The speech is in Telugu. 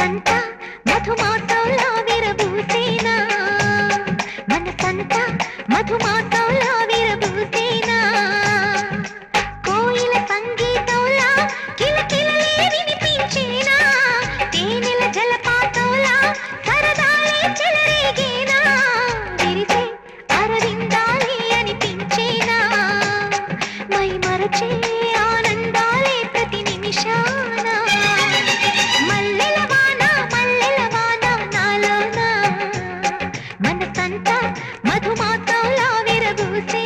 మనసంతా మధుమాతలా విరబూసేనా? మనసంతా మధుమాతలా విరబూసేనా? కోయిల సంగీతంలా కిలకిలలే వినిపించేనా? తేనెల జలపాతంలా సరదాలే చెలరేగేనా? విరిచే అరవిందాలి అనిపించేనా? మై మరచే మనసంతా మధుమాత్రంలా విరబూసే